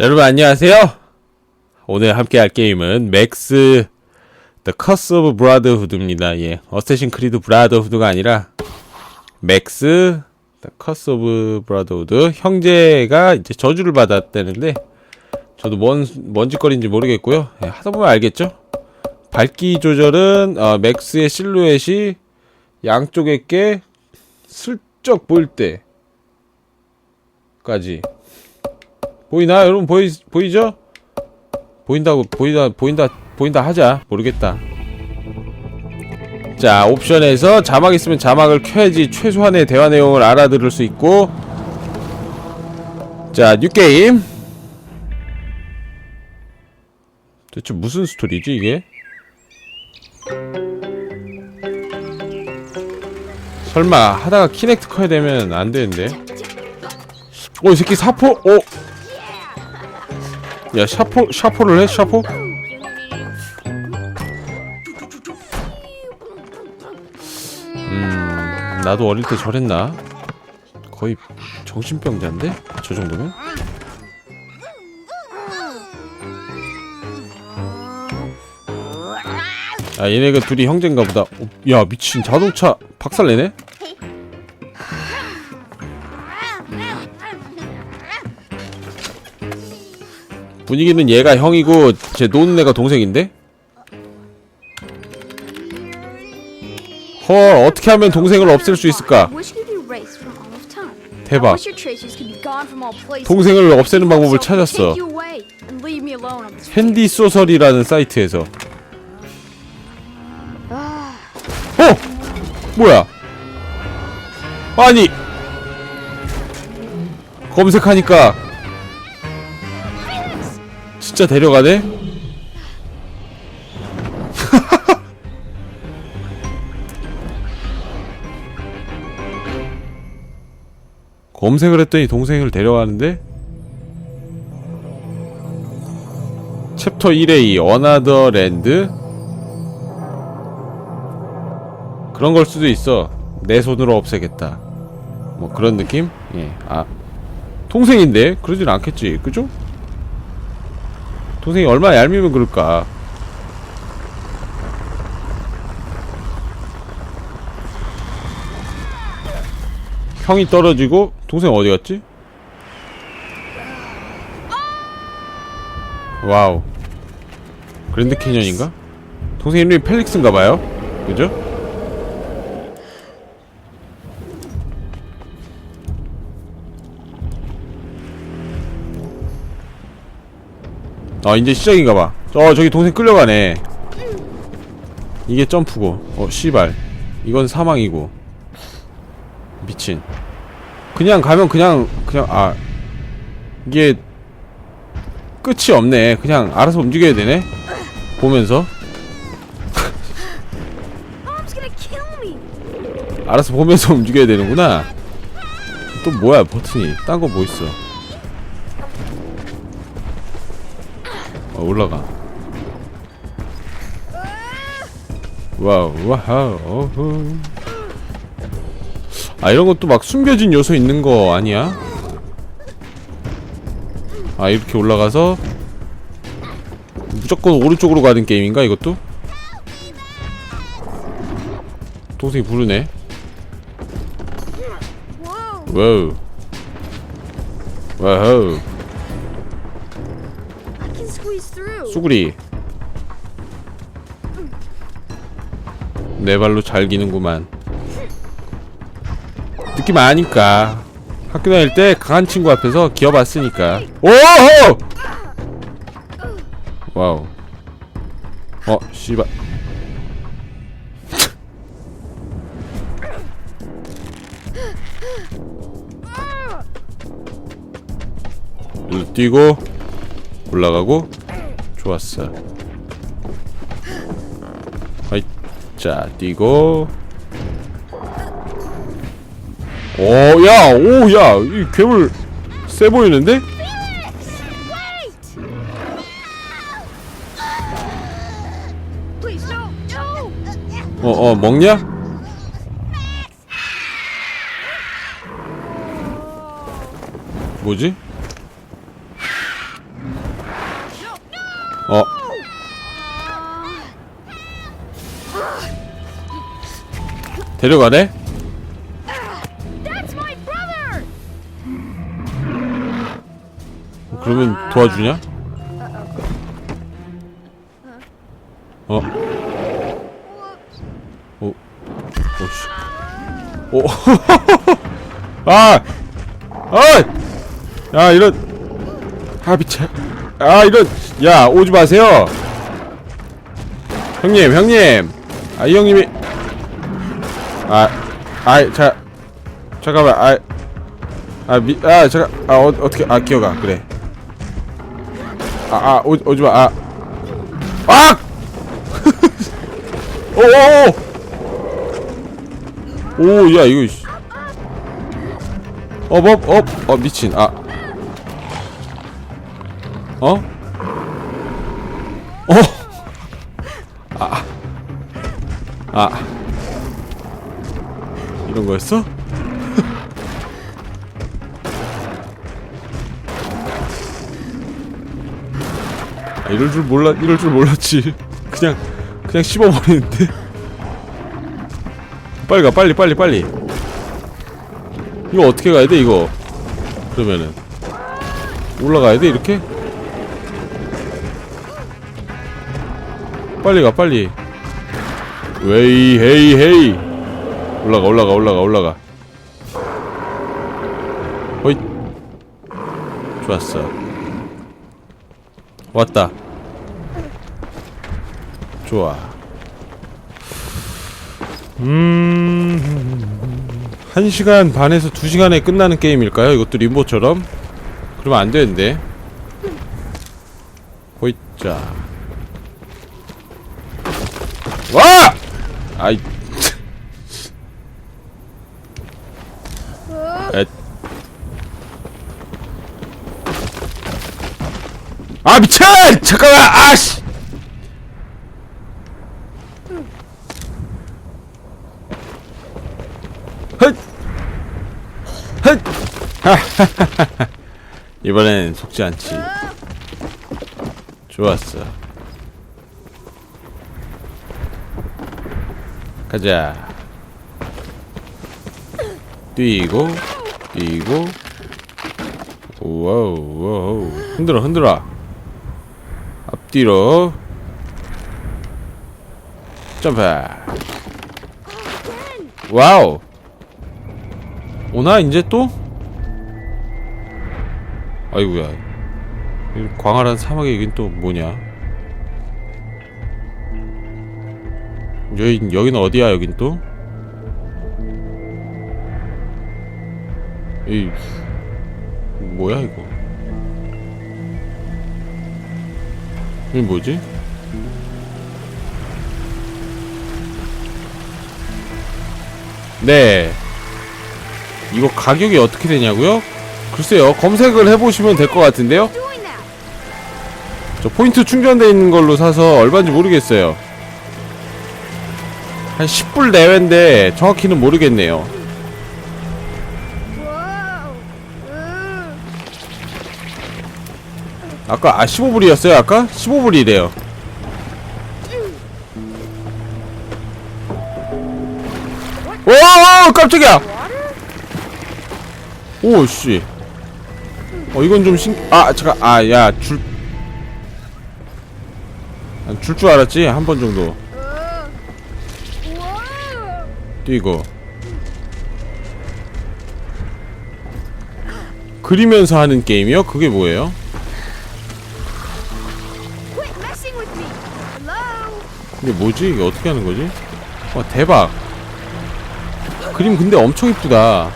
자, 여러분 안녕하세요. 오늘 함께 할 게임은 맥스 The Curse of Brotherhood입니다. 예. 어쌔신 크리드 브라더후드가 아니라 맥스 The Curse of Brotherhood 형제가 이제 저주를 받았다는데 저도 뭔 뭔짓거리인지 모르겠고요. 예, 하다 보면 알겠죠? 밝기 조절은 어, 맥스의 실루엣이 양쪽에 게 슬쩍 보일 때까지 보이나 여러분 보이 보이죠? 보인다고 보이다 보인다 보인다 하자 모르겠다. 자 옵션에서 자막 있으면 자막을 켜야지 최소한의 대화 내용을 알아들을 수 있고 자 뉴 게임 대체 무슨 스토리지 이게? 설마 하다가 키넥트 커야 되면 안 되는데? 오, 이 새끼 사포, 오! 야, 샤포, 샤포를 해? 샤포? 음, 나도 어릴 때 저랬나? 거의 정신병자인데? 저 정도면? 아, 얘네가 둘이 형제인가 보다. 어, 야, 미친 자동차 박살내네? 분위기는 얘가 형이고 제 노는 애가 동생인데? 헐 어떻게 하면 동생을 없앨 수 있을까? 대박. 동생을 없애는 방법을 찾았어 핸디 소설이라는 사이트에서 어! 뭐야 아니 검색하니까 진짜 데려가네? 검색을 했더니 동생을 데려가는데? 챕터 1A 어나더 랜드 그런 걸 수도 있어. 내 손으로 없애겠다. 뭐 그런 느낌? 예 아. 동생인데? 그러진 않겠지. 그죠? 동생이 얼마나 얄미우면 그럴까 형이 떨어지고 동생 어디 갔지? 와우 그랜드 캐년인가? 동생 이름이 펠릭스인가봐요 그죠? 아 이제 시작인가봐. 어 저기 동생 끌려가네. 이게 점프고. 어 씨발. 이건 사망이고. 미친. 그냥 가면 그냥 그냥 아. 이게 끝이 없네. 그냥 알아서 움직여야 되네? 보면서. 알아서 보면서 움직여야 되는구나. 또 뭐야 버튼이? 딴 거 뭐 있어 어 올라가. 와우 와우 어후 아 이런 것도 막 숨겨진 요소 있는 거 아니야? 아 이렇게 올라가서 무조건 오른쪽으로 가는 게임인가 이것도? 동생이 부르네. 와우. 와우 수구리. 내 발로 잘 기는구만. 느낌 아니까. 학교 다닐 때 강한 친구 앞에서 기어봤으니까. 오호! 와우. 어 씨발. 뛰고 올라가고 좋았어. 아이 자 뛰고. 오야 오야 이 괴물 세 보이는데. 어어 먹냐? 뭐지 데려가네? Brother! 그러면 도와주냐? 어? 오, 오씨. 오, 아! 아! 야, 이런. 아, 미쳐. 아, 이런. 야, 오지 마세요! 형님, 형님! 아, 이 형님이. 아, 아, 자. 잠깐만, 아. 아, 미, 아, 잠깐, 아, 어, 어떻게, 아, 기어가, 그래. 아, 아, 오, 오지 마, 아. 아! 오오오! 오, 야, 이거, 씨. 업, 업, 업, 어, 미친, 아. 어? 어? 아. 아. 이런 거였어? 아, 이럴 줄 몰라 이럴 줄 몰랐지. 그냥 그냥 씹어버리는데. 빨리 가 빨리 빨리 빨리. 이거 어떻게 가야 돼 이거? 그러면은 올라가야 돼 이렇게? 빨리 가 빨리. 웨이 헤이 헤이. 올라가 올라가 올라가 올라가. 호잇. 좋았어. 왔다. 좋아. 음, 한 시간 반에서 두 시간에 끝나는 게임일까요? 이것도 림보처럼? 그러면 안 되는데. 호이자. 와! 아이. 에. 아 미친! 잠깐만! 아씨! 헛! 헛! 이번엔 속지 않지. 좋았어. 가자. 뛰고, 뛰고. 와우, 와우. 흔들어, 흔들어. 앞뒤로. 점프. 와우. 오나 이제 또? 아이구야. 이 광활한 사막에 여긴 또 뭐냐? 여긴 여긴 어디야? 여긴 또? 이 뭐야 이거? 이게 뭐지? 네. 이거 가격이 어떻게 되냐고요? 글쎄요. 검색을 해보시면 될 것 같은데요? 저 포인트 충전돼 있는 걸로 사서 얼마인지 모르겠어요. 한 10불 내외인데 정확히는 모르겠네요. 아까 아 15불이었어요 아까? 15불이래요 오 깜짝이야 오씨 어 이건 좀 신 아 잠깐 아야줄 줄 줄 알았지 한 번 정도! 뛰고 그리면서 하는 게임이요? 그게 뭐예요? 이게 뭐지? 이게 어떻게 하는 거지? 와 대박. 그림 근데 엄청 이쁘다.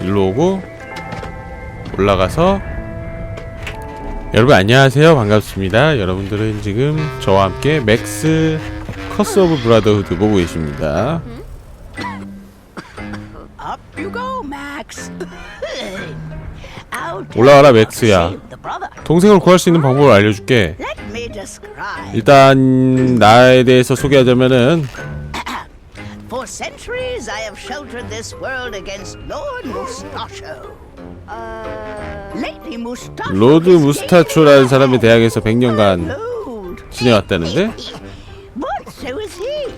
일로 오고 올라가서 여러분 안녕하세요. 반갑습니다. 여러분들은 지금 저와 함께 맥스 커스 오브 브라더후드 보고 계십니다 Up you go, Max. 올라가라 맥스야 save the brother. 동생을 구할 수 있는 방법을 알려줄게 Let me describe. 일단 나에 대해서 소개하자면은 For centuries, I have sheltered this world against Lord Mustacho. Lately, Mustacho 로드 has 무스타초라는 사람이 대학에서 100년간 Load. 지내왔다는데 But so is he.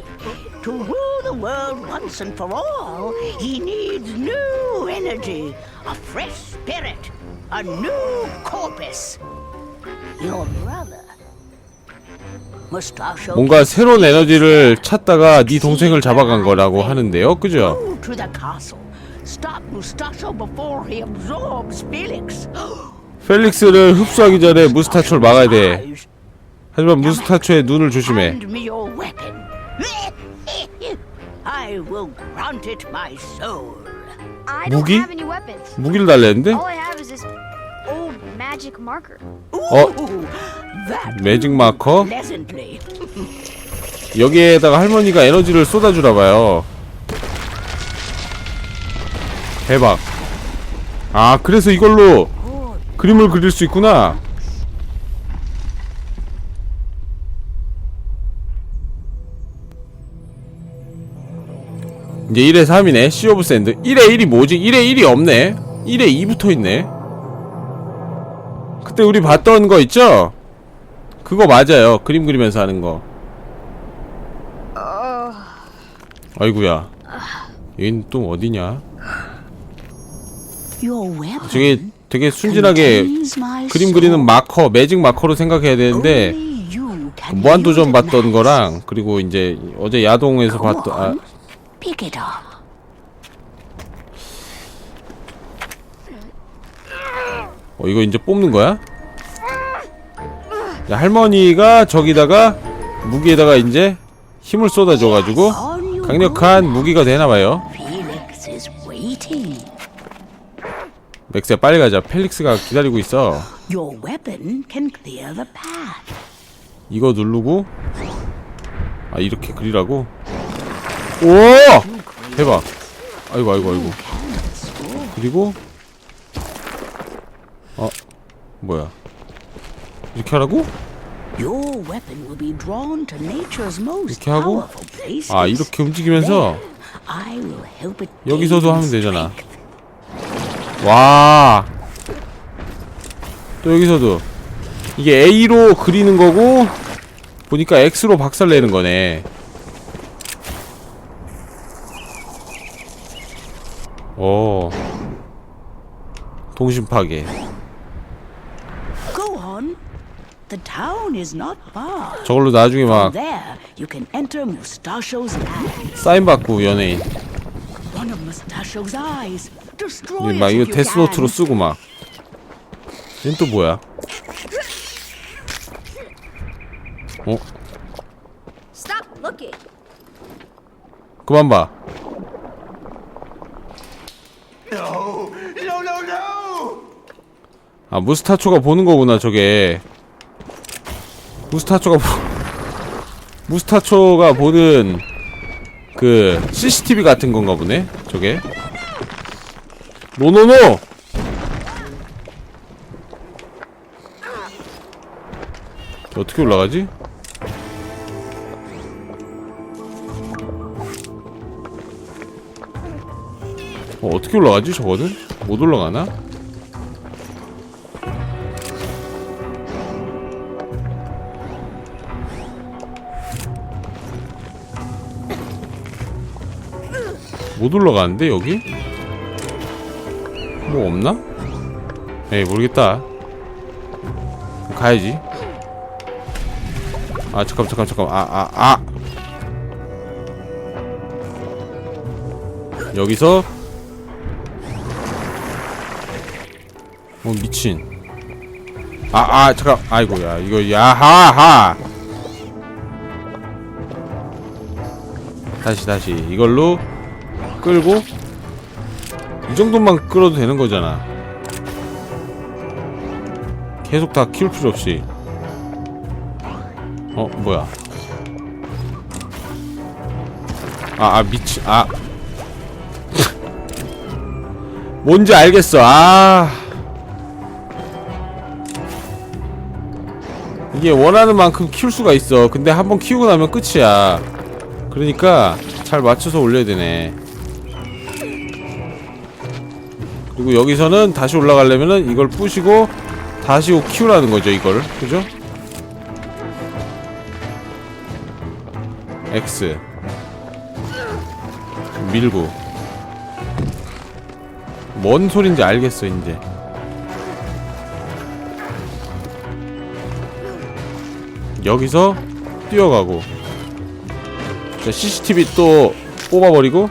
To rule the world once and for all, he needs new energy, a fresh spirit, a new corpus. Your brother. Mustacho 뭔가 새로운 에너지를 찾다가 네 동생을 잡아간 거라고 하는데요 그죠? Go to the castle. Stop Mustacho before he absorbs Felix. 펠릭스를 흡수하기 전에 무스타초를 막아야 돼. 하지만 무스타초의 눈을 조심해 Hand me your weapon. I will grant it my soul. I don't 무기? have any weapons. 무기를 달랬는데? All I have is this old magic marker. 어? Ooh, that 매직 마커? pleasantly. 여기에다가 할머니가 에너지를 쏟아주나 봐요. 대박. 아, 그래서 이걸로 그림을 그릴 수 있구나. 이제 1에 3이네. 시 오브 샌드. 1에 1이 뭐지? 1에 1이 없네. 1에 2 붙어 있네. 그때 우리 봤던 거 있죠? 그거 맞아요. 그림 그리면서 하는 거. 아이구야. 여긴 또 어디냐? 저게 되게 순진하게 그림. 그리는 마커, 매직 마커로 생각해야 되는데 무한도전 봤던. 거랑 그리고 이제 어제 야동에서 봤던 아, pick it up. 어, 이거 이제 뽑는 거야? 야, 할머니가 저기다가 무기에다가 이제 힘을 쏟아줘가지고 강력한 무기가 되나봐요. go. Felix is waiting. 맥스야 빨리 가자. 펠릭스가 기다리고 있어. Your weapon can clear the path. 이거 누르고 아 이렇게 그리라고? 오! 대박. 아이고 아이고 아이고. 그리고 어 뭐야? 이렇게 하라고? 이렇게 하고? 아 이렇게 움직이면서 여기서도 하면 되잖아. 와. 또 여기서도 이게 A로 그리는 거고 보니까 X로 박살 내는 거네. 오. 동심 파괴. Go on. The town is not far. 저걸로 나중에 막 There, you can enter Mustacho's land. 사인 받고 연예인. One of Mustacho's eyes. Destroy 막 it 이거 if you 데스노트로 can. 쓰고 막. 얘는 또 뭐야? 어? Stop looking. 그만 봐. No, no, no! 아 무스타초가 보는 거구나 저게 무스타초가 보... 무스타초가 보는 그 CCTV 같은 건가 보네 저게 노노노 어떻게 올라가지? 어, 어떻게 올라가지 저거는? 못 올라가나? 못 올라가는데 여기? 뭐 없나? 에이 모르겠다 가야지 아 잠깐 잠깐 잠깐 아 아 아, 아. 여기서 어 미친 아아 잠깐 아이고야 이거 야하하 다시 다시 이걸로 끌고 이 정도만 끌어도 되는 거잖아. 계속 다 키울 필요 없이. 어 뭐야? 아, 아 미치 아 뭔지 알겠어. 아 이게 원하는 만큼 키울 수가 있어. 근데 한번 키우고 나면 끝이야. 그러니까 잘 맞춰서 올려야 되네. 그리고 여기서는 다시 올라가려면은 이걸 부시고 다시 키우라는 거죠 이걸. 그죠? X. 밀고. 뭔 소린지 알겠어 이제 여기서 뛰어가고. 자 CCTV 또 뽑아버리고.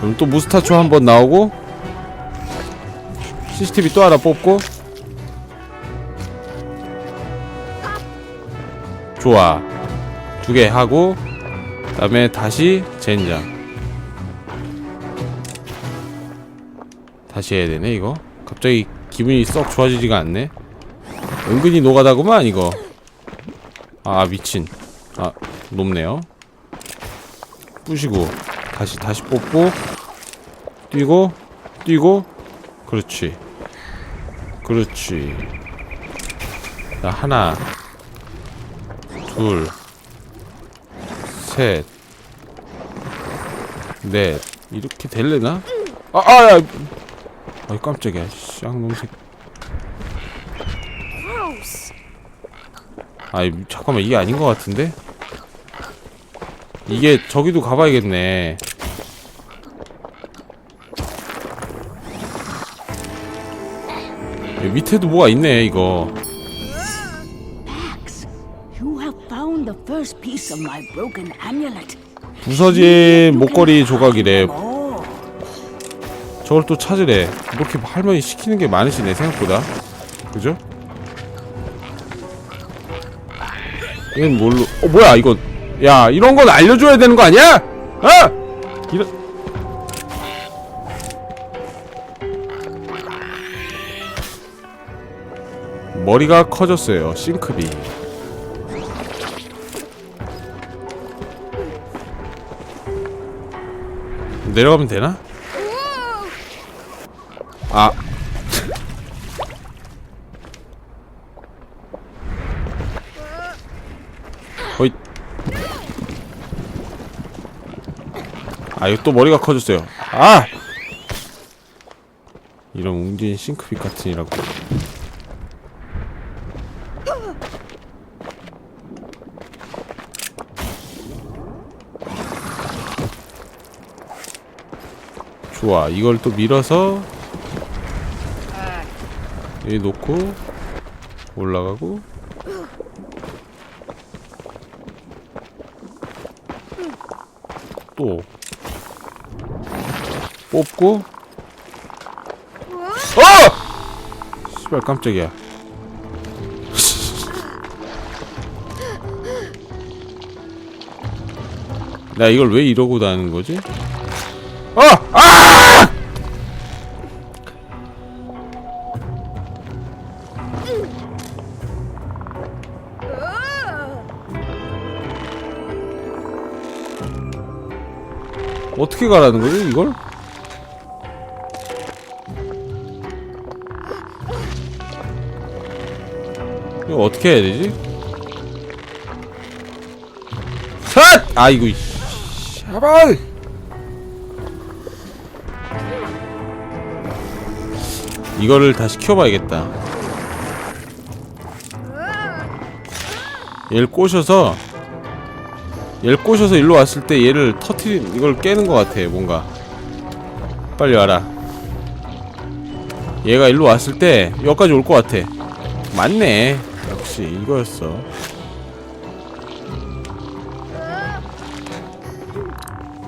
그럼 또 무스타초 한 번 나오고. CCTV 또 하나 뽑고. 좋아. 두 개 하고 그 다음에 다시 젠장. 다시 해야 되네 이거. 갑자기 기분이 썩 좋아지지가 않네 은근히 노가다구만 이거 아 미친 아 높네요 부시고 다시 다시 뽑고 뛰고 뛰고 그렇지 그렇지 자 하나 둘셋넷 이렇게 될래나? 아, 아, 야. 아이 깜짝이야. 쌍놈새. 아이 잠깐만 이게 아닌 것 같은데? 이게 저기도 가봐야겠네. 여기 밑에도 뭐가 있네 이거. 부서진 목걸이 조각이래. 저걸 또 찾으래. 이렇게 할머니 시키는 게 많으시네 생각보다. 그죠? 이건 뭘로? 어 뭐야 이건? 야 이런 건 알려줘야 되는 거 아니야? 어? 이런. 머리가 커졌어요. 싱크비. 내려가면 되나? 아. 어이. 아, 이거 또 머리가 커졌어요. 아! 이런 웅진 싱크빛 같은 이라고. 좋아, 이걸 또 밀어서 여기 놓고 올라가고 또 뽑고 어! 씨발 깜짝이야 나 이걸 왜 이러고 다니는 거지? 어! 아! 어떻게 가라는 거지 이걸? 이거 어떻게 해야 되지? 삿! 아이고 샤발 이거를 다시 키워봐야겠다 얘를 꼬셔서 얘를 꼬셔서 일로 왔을 때 얘를 터트린 이걸 깨는 것 같아 뭔가. 빨리 와라. 얘가 일로 왔을 때 여기까지 올 것 같아. 맞네. 역시 이거였어.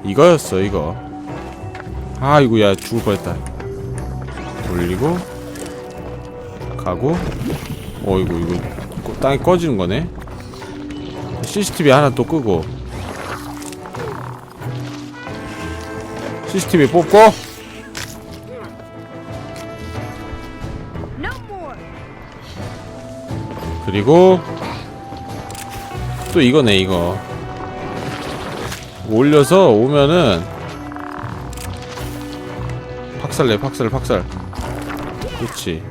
이거였어 이거. 아이고 야 죽을 뻔했다. 올리고 가고. 어이구 이거 꺼- 땅이 꺼지는 거네. CCTV 하나 또 끄고 CCTV 뽑고. 그리고 또 이거네 이거. 올려서 오면은 박살내 박살 박살. 그렇지.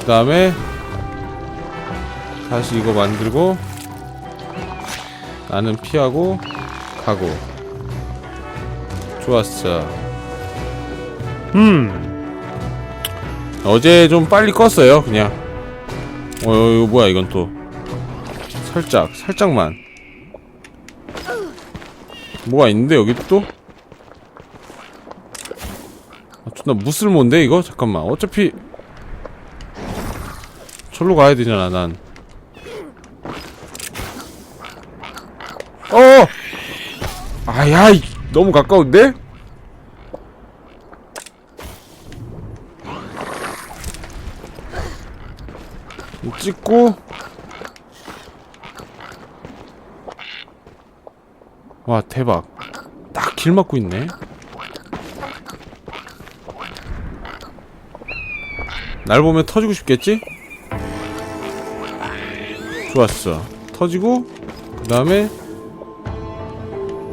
그 다음에 다시 이거 만들고 나는 피하고 가고 좋았어. 음. 어제 좀 빨리 껐어요 그냥. 어 이거 뭐야 이건 또. 살짝 살짝만. 뭐가 있는데 여기 또? 아, 존나 무쓸모인데 이거? 잠깐만. 어차피 절로 가야 되잖아 난. 어! 아야 이- 너무 가까운데? 찍고 와 대박 딱 길 막고 있네 날 보면 터지고 싶겠지? 좋았어 터지고 그 다음에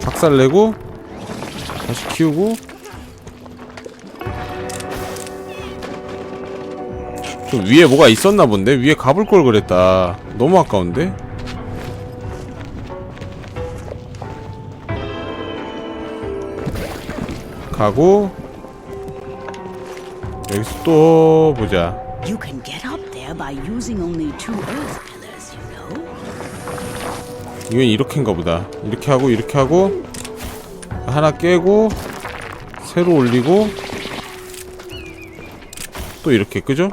박살내고 다시 키우고 좀 위에 뭐가 있었나 본데? 위에 가볼 걸 그랬다 너무 아까운데? 가고 여기서 또 보자 You can get up there by using only two earth pillars, you know. 이건 이렇게인가 보다 이렇게 하고 이렇게 하고 하나 깨고 새로 올리고 또 이렇게 그죠?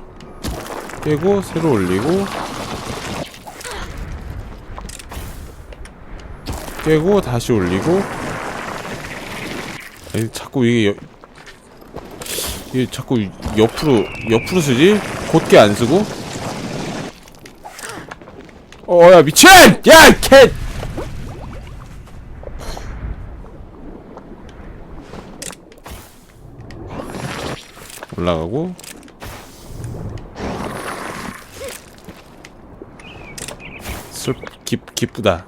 깨고 새로 올리고 깨고 다시 올리고 아니 자꾸 이게 여, 이게 자꾸 옆으로 옆으로 쓰지? 곧게 안 쓰고 어야 미친! 야 캣! 올라가고. 슬 기, 기쁘다.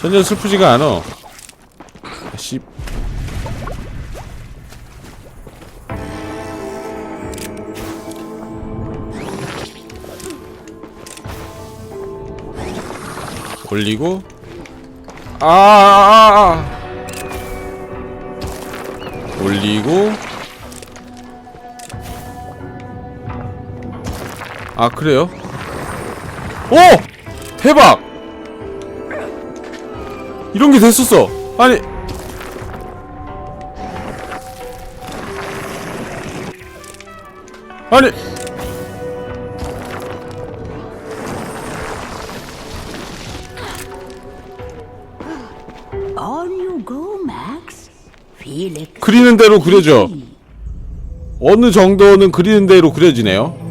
전혀 슬프지가 않아. 아, 씨 올리고. 아, 아, 아, 아. 올리고 아 그래요? 오! 대박! 이런 게 됐었어 아니 아니 On you go, Max. Feel it. 그리는 대로 그려져 어느 정도는 그리는 대로 그려지네요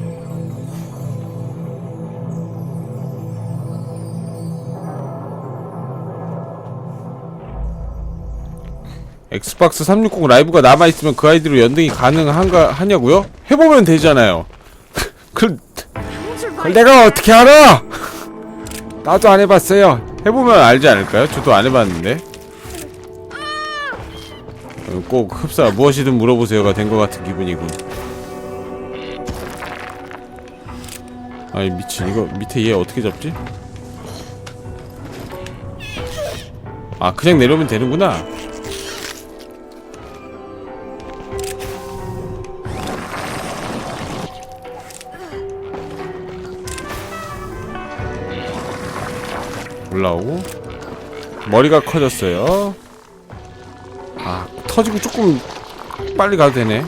엑스박스 360 라이브가 남아있으면 그 아이디로 연등이 가능한가 하냐고요? 해보면 되잖아요 그. 그걸 내가 어떻게 알아? 나도 안 해봤어요 해보면 알지 않을까요? 저도 안 해봤는데 어, 꼭 흡사 무엇이든 물어보세요가 된 것 같은 기분이군 아이 미친 이거 밑에 얘 어떻게 잡지? 아 그냥 내려오면 되는구나 올라오고. 머리가 커졌어요. 아 터지고 조금 빨리 가도 되네.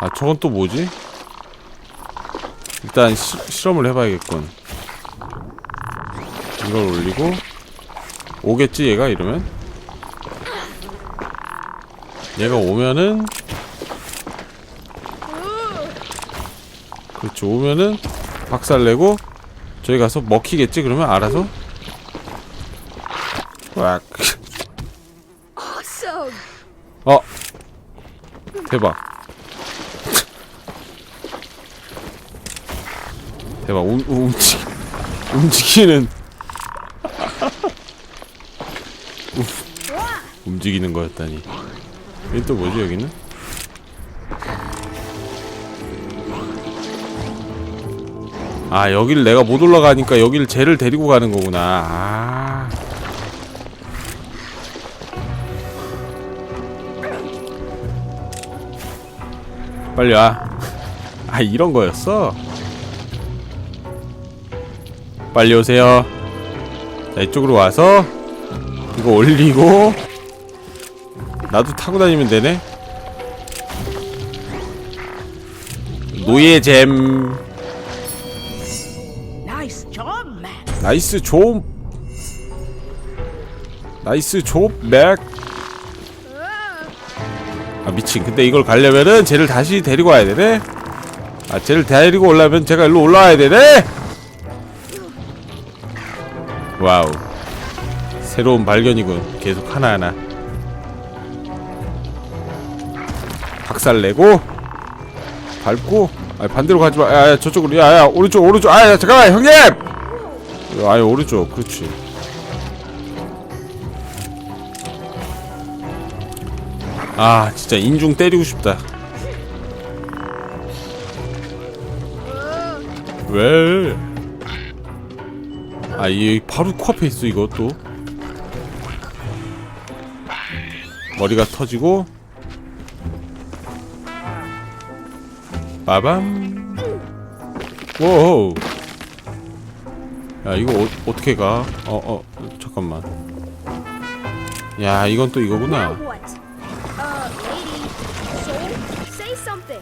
아 저건 또 뭐지? 일단 시, 실험을 해봐야겠군. 이걸 올리고. 오겠지 얘가 이러면 얘가 오면은 그렇죠 오면은 박살내고 저기 가서 먹히겠지? 그러면 알아서 왁 Awesome. 어. 대박. 대박. 움, 움직 움직이는. 움직이는 거였다니 여기 또 뭐지 여기는 아 여길 내가 못 올라가니까 여길 쟤를 데리고 가는 거구나 아 빨리 와. 아 이런 거였어? 빨리 오세요. 자 이쪽으로 와서 이거 올리고 나도 타고 다니면 되네. 노예잼. 나이스 좀 나이스 좀맥 아 미친. 근데 이걸 가려면은 쟤를 다시 데리고 와야 되네. 아 쟤를 데리고 오려면 제가 일로 올라와야 되네. 와우. 새로운 발견이군. 계속 하나하나 박살 내고 밟고 아 반대로 가지 마 야, 야 저쪽으로 야 야 오른쪽 오른쪽 아 야 잠깐만 형님 아예 오른쪽 그렇지 아 진짜 인중 때리고 싶다 왜? 아, 이 바로 코앞에 있어 또. 머리가 터지고. 빠밤. 오. 야, 이거 어, 어떻게 가? 어, 어, 잠깐만. 야, 이건 또 이거구나. Uh.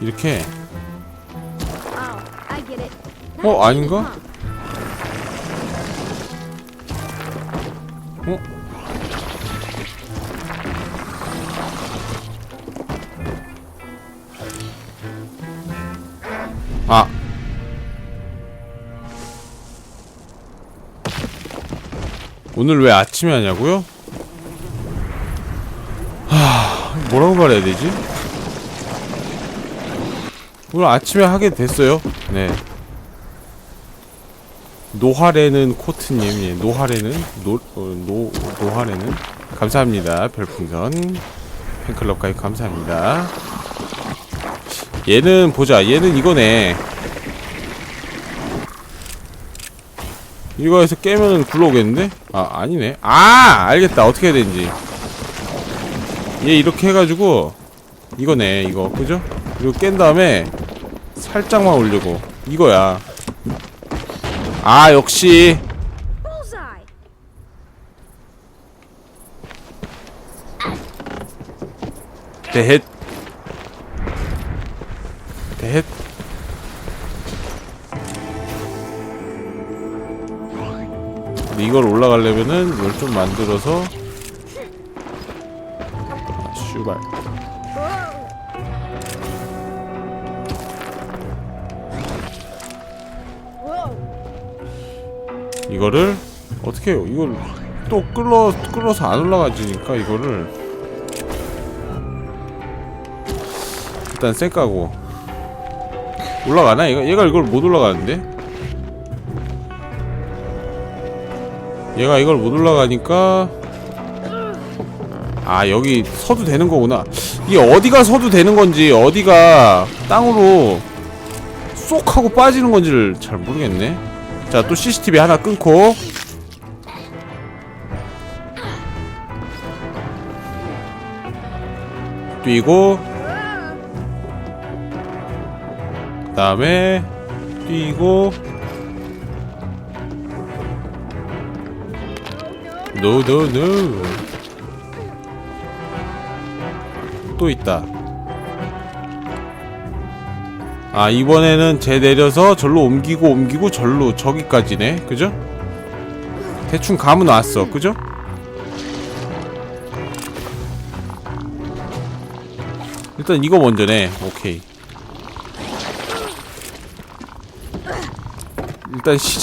이렇게. Oh. 어, 아닌가? 어? 오늘 왜 아침에 하냐고요? 하, 뭐라고 말해야 되지? 오늘 아침에 하게 됐어요. 네. 노하레는 코트님, 예, 노하레는 노, 어, 노 노하레는 감사합니다. 별풍선 팬클럽 가입 감사합니다. 얘는 보자. 얘는 이거네. 이거에서 깨면은 굴러오겠는데? 아 아니네. 아 알겠다. 어떻게 해야 되는지. 얘 이렇게 해가지고 이거네. 이거 그죠? 그리고 깬 다음에 살짝만 올리고 이거야. 아 역시. 대헷 대헷 근데 이걸 올라가려면은 이걸 좀 만들어서 아 슈발. 이거를 어떻게 해요? 이걸 또 끌어 끌어서 안 올라가지니까 이거를 일단 쌩 까고. 올라가나? 얘가 얘가 이걸 못 올라가는데 얘가 이걸 못 올라가니까. 아 여기 서도 되는 거구나. 이게 어디가 서도 되는 건지 어디가 땅으로 쏙 하고 빠지는 건지를 잘 모르겠네. 자 또 CCTV 하나 끊고. 뛰고. 그 다음에 뛰고 노 노 노 또 있다. 아 이번에는 쟤 내려서 절로 옮기고 옮기고 절로 저기까지네. 그죠? 대충 감은 왔어. 그죠? 일단 이거 먼저네. 오케이. 일단 시작